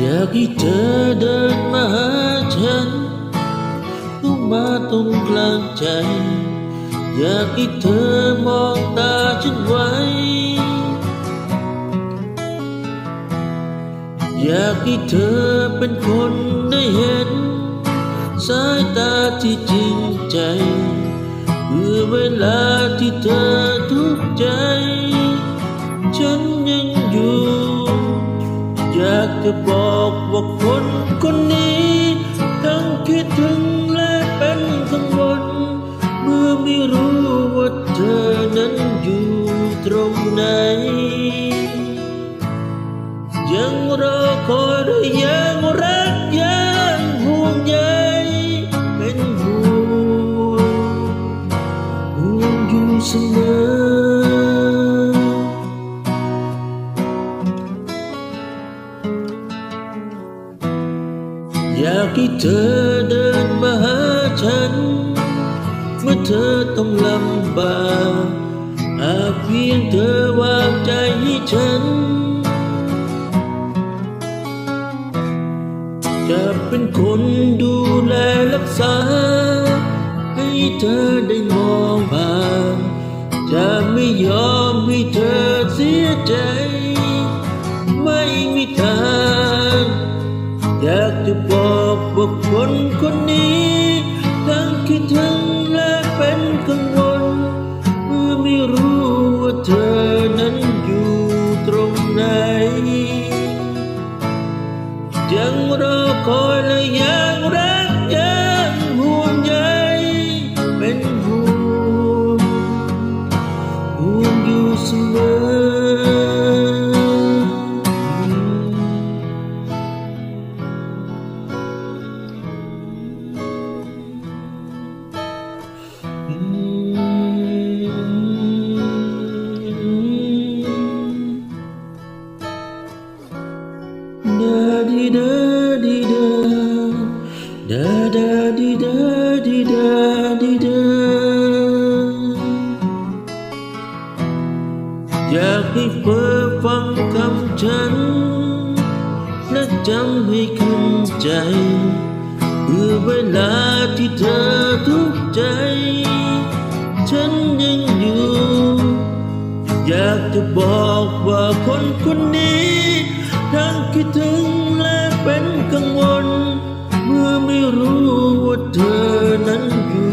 อยากให้เธอเดินมาหาฉันเข้ามาตรงกลางใจ อยากให้เธอมองตาฉันไว้ อยากให้เธอเป็นคนได้เห็น สายตาที่จริงใจเมื่อเวลาที่เธอ อบอกว่าคนคนนี้ ทั้งคิดถึงและเป็นกังวลเมื่อไม่รู้ว่าเธอนั้นอยู่ตรงไหน ยังรอคอยระยะ อยากให้เธอเดินมาหาฉัน เมื่อเธอต้องลำบากหากเพียงเธอวางใจให้ฉัน จะเป็นคนดูแลรักษา ให้เธอได้มองผ่านจะไม่ยอมให้เธอเสียใจ อยากจะบอกว่าคนคนนี้ ทั้งคิดถึงและเป็นกังวลเมื่อไม่รู้ว่าเธอนั้นอยู่ตรงไหนยังรอคอยและยัง Da di da di da da da di da di da di da อยากให้เธอฟังคำฉัน และจำให้ขึ้นใจเมื่อเวลาที่เธอทุก อยากจะบอกว่าคนคนนี้ ทั้งคิดถึงและเป็นกังวล เมื่อไม่รู้ว่าเธอนั้นอ